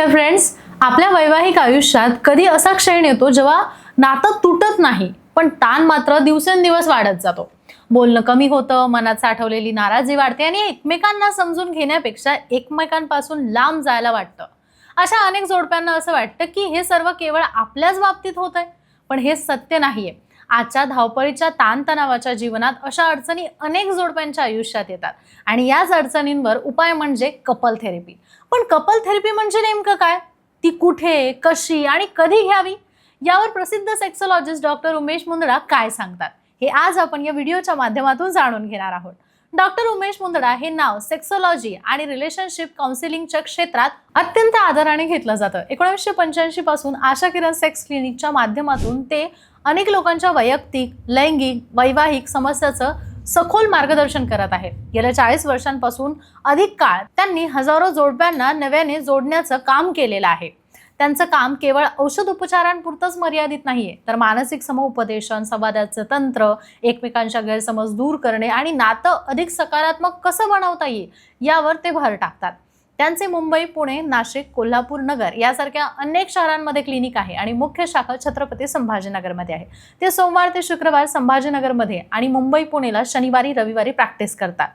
Dear friends आपल्या वैवाहिक आयुष्यात कधी असा क्षण येतो जेव्हा नातं तुटत नाही पण ताण मात्र दिवसेंदिवस वाढत जातो. बोलणं कमी होतं मनात साठवलेली नाराजी वाढते आणि एकमेकांना समजून घेण्यापेक्षा एकमेकांपासून लांब जायला वाटतं. अशा अनेक जोडप्यांना असं वाटतं की हे सर्व केवळ आपल्याच बाबतीत होत आहे पण हे सत्य नाहीये. आजच्या धावपळीच्या ताणतणावाच्या जीवनात अशा अडचणी अनेक जोडप्यांच्या आयुष्यात येतात. आणि याच अडचणींवर उपाय म्हणजे कपल थेरपी. पण कपल थेरपी म्हणजे नेमकं काय? ती कुठे कशी आणि कधी घ्यावी? यावर प्रसिद्ध सेक्सोलॉजिस्ट डॉक्टर उमेश मुंदडा काय सांगतात? हे आज आपण या व्हिडिओच्या माध्यमातून जाणून घेणार आहोत. डॉक्टर उमेश मुंदडा हे नाव सेक्सोलॉजी आणि रिलेशनशिप काउन्सिलिंगच्या क्षेत्रात अत्यंत आदराने घेतलं जातं. एकोणीसशे पंच्याऐंशी पासून आशा किरण सेक्स क्लिनिकच्या माध्यमातून ते अनेक लोकांच्या वैयक्तिक लैंगिक वैवाहिक समस्याचं सखोल मार्गदर्शन करत आहेत गेल्या चाळीस वर्षांपासून अधिक काळ त्यांनी हजारो जोडप्यांना नव्याने जोडण्याचं काम केलेलं आहे. त्यांचं काम केवळ औषध उपचारांपुरतंच मर्यादित नाहीये. तर मानसिक समुपदेशन संवादाचं तंत्र एकमेकांच्या गैरसमज दूर करणे आणि नातं अधिक सकारात्मक कसं बनवता येईल यावर ते भर टाकतात. त्यांचे मुंबई पुणे नाशिक कोल्हापूर नगर यासारख्या अनेक शहरांमध्ये क्लिनिक आहे आणि मुख्य शाखा छत्रपती संभाजीनगरमध्ये आहे. ते सोमवार ते शुक्रवार संभाजीनगरमध्ये आणि मुंबई पुणेला शनिवारी रविवारी प्रॅक्टिस करतात.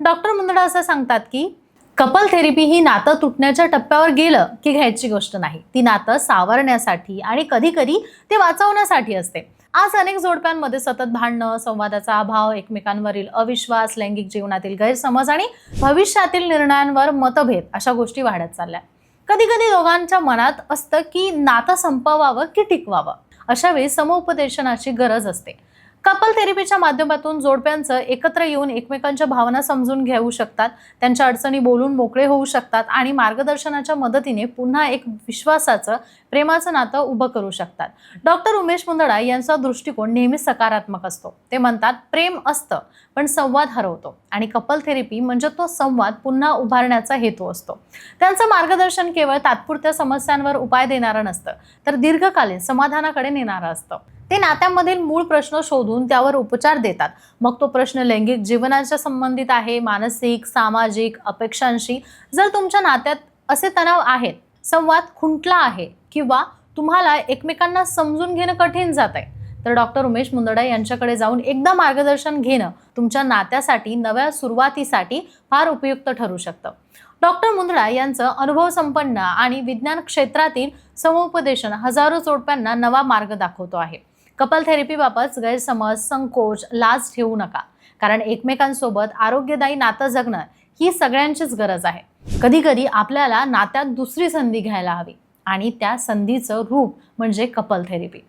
डॉक्टर मुंदडा असं सांगतात की कपल थेरपी ही नातं तुटण्याच्या टप्प्यावर गेलं की घ्यायची गोष्ट नाही. ती नातं सावरण्यासाठी आणि कधी कधी ते वाचवण्यासाठी असते. आज अनेक जोडप्यांमध्ये सतत भांडणं संवादाचा अभाव एकमेकांवरील अविश्वास लैंगिक जीवनातील गैरसमज आणि भविष्यातील निर्णयांवर मतभेद अशा गोष्टी वाढत चालल्या. कधी कधी दोघांच्या मनात असतं की नातं संपवावं की टिकवावं. अशा वेळी समुपदेशनाची गरज असते. कपल थेरपीच्या माध्यमातून जोडप्यांचं एकत्र येऊन एकमेकांच्या भावना समजून घेऊ शकतात त्यांच्या अडचणी बोलून मोकळे होऊ शकतात आणि मार्गदर्शनाच्या मदतीने पुन्हा एक विश्वासाचं प्रेमाचं नातं उभं करू शकतात. डॉक्टर उमेश मुंदडा यांचा दृष्टिकोन नेहमी सकारात्मक असतो. ते म्हणतात प्रेम असतं पण संवाद हरवतो आणि कपल थेरपी म्हणजे तो संवाद पुन्हा उभारण्याचा हेतू असतो. त्यांचं मार्गदर्शन केवळ तात्पुरत्या समस्यांवर उपाय देणारं नसतं तर दीर्घकालीन समाधानाकडे नेणारं असतं. ते नात्यामधील मूळ प्रश्न शोधून त्यावर उपचार देतात. मग तो प्रश्न लैंगिक जीवनाच्या संबंधित आहे मानसिक सामाजिक अपेक्षांशी. जर तुमच्या नात्यात असे तणाव आहेत संवाद खुंटला आहे किंवा तुम्हाला एकमेकांना समजून घेणं कठीण जात आहे तर डॉक्टर उमेश मुंदडा यांच्याकडे जाऊन एकदा मार्गदर्शन घेणं तुमच्या नात्यासाठी नव्या सुरुवातीसाठी फार उपयुक्त ठरू शकतं. डॉक्टर मुंदडा यांचं अनुभव संपन्न आणि विज्ञान क्षेत्रातील समुपदेशन हजारो जोडप्यांना नवा मार्ग दाखवतो आहे. कपल थेरपीबाबत गैरसमज संकोच लाज ठेवू नका. कारण एकमेकांसोबत आरोग्यदायी नातं जगणं ही सगळ्यांचीच गरज आहे. कधी कधी आपल्याला नात्यात दुसरी संधी घ्यायला हवी आणि त्या संधीचं रूप म्हणजे couple therapy.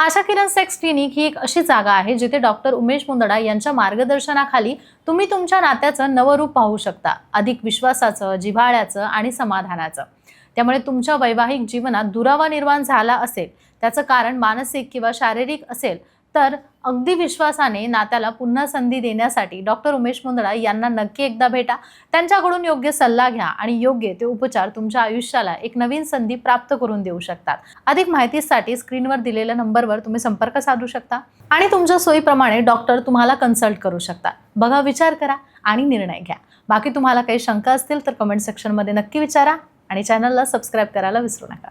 Asha Kiran sex clinic ही एक अशी जागा आहे जिथे डॉक्टर उमेश मुंदडा यांच्या मार्गदर्शनाखाली तुम्ही तुमच्या नात्याचं नवरूप पाहू शकता. अधिक विश्वासाचं जिव्हाळ्याचं आणि समाधानाचं. त्यामुळे तुमच्या वैवाहिक जीवनात दुरावा निर्माण झाला असेल त्याचं कारण मानसिक किंवा शारीरिक असेल तर अगदी विश्वासाने नात्याला पुन्हा संधी देण्यासाठी डॉक्टर उमेश मुंदडा यांना नक्की एकदा भेटा. त्यांच्याकडून योग्य सल्ला घ्या आणि योग्य ते उपचार तुमच्या आयुष्याला एक नवीन संधी प्राप्त करून देऊ शकतात. अधिक माहितीसाठी स्क्रीनवर दिलेल्या नंबरवर तुम्ही संपर्क साधू शकता आणि तुमच्या सोयीप्रमाणे डॉक्टर तुम्हाला कन्सल्ट करू शकतात. बघा विचार करा आणि निर्णय घ्या. बाकी तुम्हाला काही शंका असतील तर कमेंट सेक्शनमध्ये नक्की विचारा आणि चॅनलला सबस्क्राईब करायला विसरू नका.